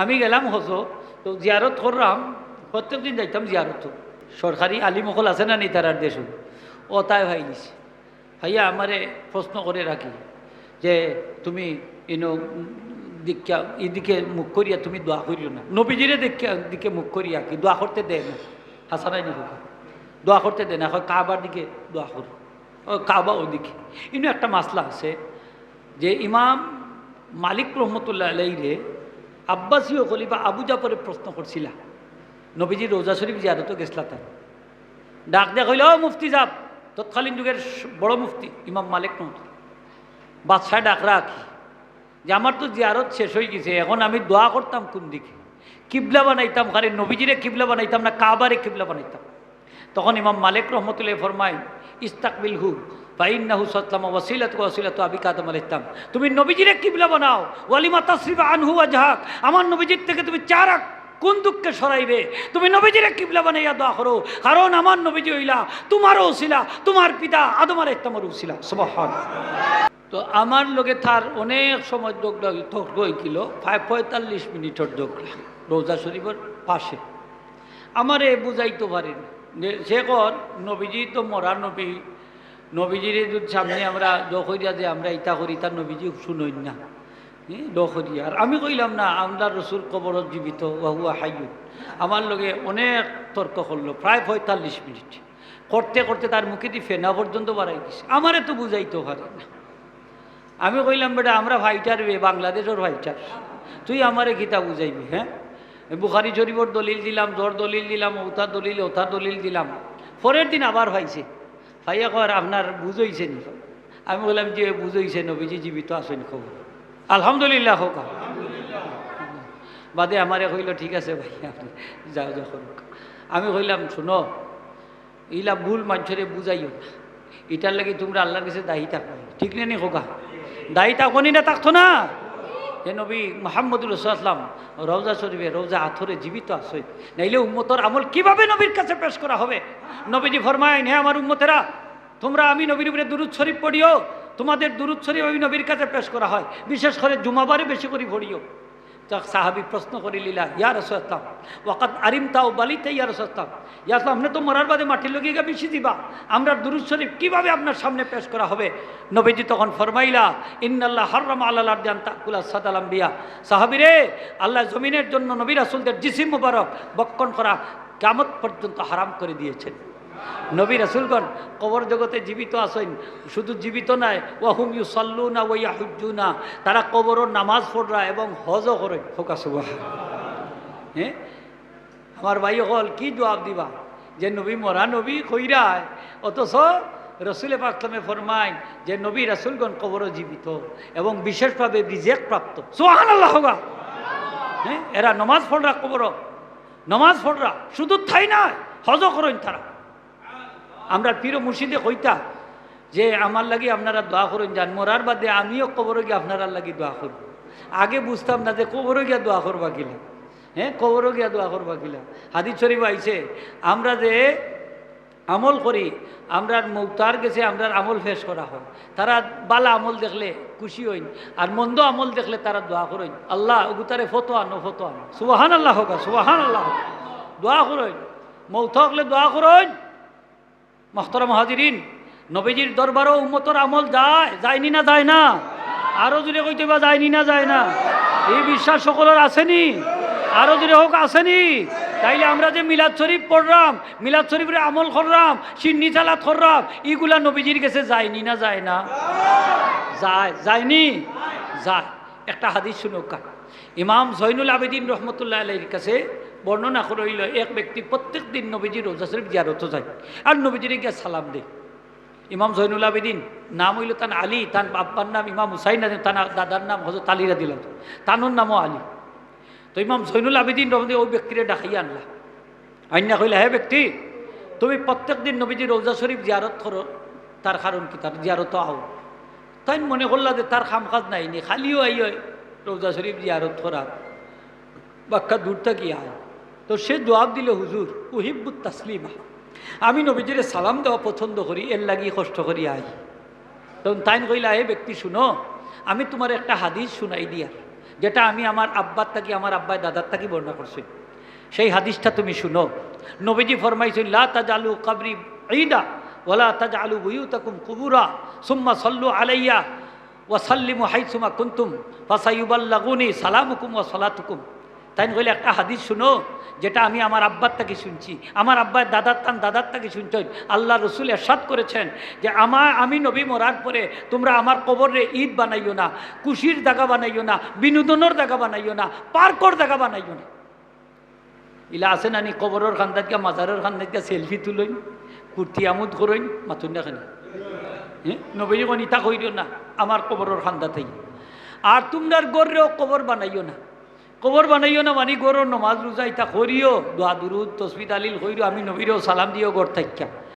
আমি গেলাম হজ তো জিয়ারত করলাম প্রত্যেক দিন যাইতাম জিয়ারত। সরকারি আলিমকল আছে না নি তারার দেশ ও তাই ভাই নিছে। ভাইয়া আমারে প্রশ্ন করে রাখি যে তুমি ইনো দীক্ষা এদিকে মুখ করিয়া তুমি দোয়া করিও না। নবীজিরে দীক্ষা দিকে মুখ করিয়া কি? দোয়া করতে দেয় না। হাসানাই নি দোয়া করতে দেয় না। হয় কাবার দিকে দোয়া করো ও কাবা ওদিকে ইনো একটা মাসলা আছে, যে ইমাম মালিক রহমতুল্লাহ আলাইরে আব্বাসীয় খলিফা আবু জাফরে প্রশ্ন করছিলা নবীজি রোজা শরীফ জিয়ারত গেছলা তার ডাক দেখ হইল "ও মুফতি যাব তৎকালীন যুগের বড় মুফতি, ইমাম মালিক রহমতুল্লাহ বাদশাহ ডাক রাখি যে আমার তো জিয়ারত শেষ হয়ে গেছে, এখন আমি দোয়া করতাম কোন দিকে কিবলা বানাইতাম, খালি নবীজিরে কিবলা বানাইতাম না কাবারে কিবলা বানাইতাম? তখন ইমাম মালিক রহমতুল্লাহ ফরমাই ইস্তাকবিল হু ফাইন্নাহু সাল্লাম ওয়াসিলাত ওয়াসিলাত আবি কাদম আল ইসলাম তুমি নবীজিরে কিবলা বানাও। ওয়ালিমা তাসরিফ আনহু আজহাক আমার নবীজির থেকে তুমি চারাক কোন দুঃখে সরাইবে? তুমি নবীজিরে কিবলা বানাইয়া দোয়া করো কারণ আমার নবীজি হইলা, তোমারও উসিলা, তোমার পিতা আদম আল ইসলামের উসিলা। সুবহান। তো আমার লোকে তার অনেক সময় দোকলা তর্ক প্রায় পঁয়তাল্লিশ মিনিটের দোকলা রোজা শরীফের পাশে। আমারে বুঝাইতে পারেন। যে সে কর, নবীজি তো মরা নবী। নবীজির সামনে আমরা দখরিয়া যে আমরা ইতা করি, তার নবীজি শুনই না। দখরিয়া আর আমি কইলাম না আমরা রসুল কবরত জীবিত ওহুয়া হাইয়ু আমার লগে অনেক তর্ক করল, প্রায় পঁয়তাল্লিশ মিনিট। করতে করতে তার মুখে দিয়ে ফেনা পর্যন্ত বাড়াই দিছে। আমারে তো বুঝাইতে পারে না। আমি কইলাম, বেটা, আমরা ভাইটার বে, বাংলাদেশের ভাইটার। তুই আমারে গীতা বুঝাইবি হ্যাঁ? বুখারি শরীফর দলিল দিলাম, জোর দলিল দিলাম ওতা দলিল ওতা দলিল দিলাম। পরের দিন আবার ভাইছে। ভাইয়া কর, আপনার বুঝইছে নি? আমি বললাম, যে বুঝইছে নবীজি, জীবিত আসেন খবর। আলহামদুলিল্লাহ, হোক। বাদে আমারে কইল, ঠিক আছে ভাই, আপনি যাও যখন আমি কইলাম, শুনো, ইলা ভুল মানুষরে বুঝাইও না। এটার লাগি তোমরা আল্লাহর কাছে দায়ী থাকো। ঠিক নেই খোকা? দায়ী থাকনি না, থাকতো না? যে নবী মোহাম্মদুল রসুলাম রৌজা শরীফে রৌজা আথরে জীবিত আছে। নাইলে উম্মতর আমল কীভাবে নবীর কাছে পেশ করা হবে? নবীজি ফরমাইন হ্যাঁ আমার উম্মতেরা, তোমরা আমি নবীর উপরে দুরুদ শরীফ পড়িও, তোমাদের দুরুদ শরীফ আমি নবীর কাছে পেশ করা হয়। বিশেষ করে জুমাবারে বেশি করে পড়িও। সাহাবি প্রশ্ন করে লিলা ইয়া রসুলাম ওয়াকাত আরিম তাও বালিতে ইয়া রসুলাম ইয়া আসলাম আপনি তো মরার বাদে মাটির লগিয়ে গিয়ে বেশি দিবা। আমরা দুরুদ শরীফ কীভাবে আপনার সামনে পেশ করা হবে? নবীজি তখন ফরমাইলা, ইন্নাল্লাহ হার্রাম আল্লাহ জান তাকুলা সাদালাম বিয়া সাহাবিরে, আল্লাহ জমিনের জন্য নবী রাসুলদের জিসিম মুবারক বক্ষণ করা কামত পর্যন্ত হারাম করে দিয়েছেন। নবী রাসুলগণ, কবর জগতে জীবিত আসেন শুধু জীবিত নয় ওয়াহুম ইউ সাল্লু না ওয়া হুজ্জু না তারা কবরও নামাজ পড়রা এবং হজও করে। ফোকা সুবাহ হ্যাঁ? আমার ভাই হল কি জবাব দিবা? যে নবী মরা নবী কইরায় অথচ রসুলে পাকলামে ফরমাইন যে নবী রাসুলগণ কবরও জীবিত এবং বিশেষভাবে রিজেক্ট প্রাপ্ত। সোহান আল্লাহ হ্যাঁ? এরা নমাজ পড়রা কবর। নমাজ পড়রা, শুধু থাই না হজ করেন তারা। আমরা পীর মুর্শিদে কইতা যে আমার লাগি আপনারা দোয়া করুন যান। মরার বাদে আমিও কবরে গিয়ে আপনারা লাগি দোয়া করব। আগে বুঝতাম না যে কবরে গিয়া দোয়া করবা কিলা হ্যাঁ কবরে গিয়া দোয়া করবা কিলা হাদিস শরীফ আইছে, আমরা যে আমল করি আমরা মৌতার গেছে আমরা আমল ফেস করা হয়। তারা বালা আমল দেখলে খুশি হইন, আর মন্দ আমল দেখলে তারা দোয়া করেন আল্লাহ উগুতারে ফতো আনো ফতো আনো সুবাহান আল্লাহ হোক সুবাহান আল্লাহ হোক। দোয়া করেন মৌত হকলে দোয়া করেন মখতরা মহাজিরিন নবীজির দরবারও উম্মতর আমল যায় যায়নি না, যায় না? আরও জুড়ে কইতে বা যায়নি না, যায় না? এই বিশ্বাস সকলের আসেনি? আরও জুড়ে হোক, আসেনি? তাইলে আমরা যে মিলাদ শরীফ পড়লাম, মিলাদ শরীফের আমল করলাম, সিন্নি চালাত করলাম ইগুলা নবীজির কাছে যায়নি না, যায় না? যায় যায়নি? যায়। একটা হাদিস শুনুক। ইমাম জৈনুল আবেদিন রহমতুল্লাহ আলাইর কাছে বর্ণনা করইল এক ব্যক্তি প্রত্যেক দিন নবীজির রোজা শরীফ জিয়ারত যায়। আর নবীজিরে গিয়া সালাম দেয়। ইমাম জৈনুল আবেদিন, নাম হইল তান আলী, তান বাপ্পার নাম ইমাম হুসাইন তান দাদার নাম হজরত আলীরা দিল তানুর নামও আলী। তো ইমাম জৈনুল আবেদিন রহমদি ওই ব্যক্তিরে ডাকাইয়া আনলা। আইনা কইলা, হে ব্যক্তি, তুমি প্রত্যেক দিন নবীজি রোজা শরীফ জিয়ারত করো, তার কারণ কি? তার জিয়ারত আও। তাই মনে করলা যে তার খাম কাজ নাই, নি, খালিও আই রোজা শরীফ জিয়ারত করা। বাক্কা দূর থাকি আয় তো সে জবাব দিল, হুজুর, উহিব্বুত তাসলিমা। আমি নবীজিরে সালাম দেওয়া পছন্দ করি, এর লাগি কষ্ট করি আই। তখন তাইন কইলা হে ব্যক্তি, শুনো, আমি তোমার একটা হাদিস শুনাই দিয়ার যেটা আমি আমার আব্বার থাকি, আমার আব্বাই দাদার থাকি বর্ণনা করছি। সেই হাদিসটা তুমি শুনো। নবীজি ফরমাইছেন, লা তাজালু কাবরি ঈদা ওলা তাজালু বুয়ুতাকুম কুবুরা, সুম্মা সল্লু আলাইয়া, ওয়া সাল্লিমু হাইসুমা কুন্তুম ফাসাইয়ুবাল্লাগুনি সালামুকুম ওয়া সালাতুকুম। তাই বলে একটা হাদিস শুনো, যেটা আমি আমার আব্বার থেকে শুনছি। আমার আব্বার দাদার তান দাদার থেকে শুনছেন। আল্লাহ রসুল এরশাদ করেছেন যে, আমার, আমি নবী মরার পরে তোমরা আমার কবরে ঈদ বানাইও না, কুশির জায়গা বানাইও না, বিনোদনের জায়গা বানাইও না, পার্কর জায়গা বানাইও না। ইলা আছে নানি কবরের খান্দাত গিয়া মাজারের খান্দাত গিয়া সেলফি তুলইন, কুর্তি আমোদ করইন মাতুন না খানি হ্যাঁ নবী ইতা কইরিও না, আমার কবরের খান্দাতেই আর তোমরার গড়রেও কবর বানাইও না। কবর বানাইও না, মানি করো নমাজ রোজা ইতা করিও। দোয়া দুরুদ তসবিদ আলিল হইরো আমি নবীরও সালাম দিও, গড় থাইকা।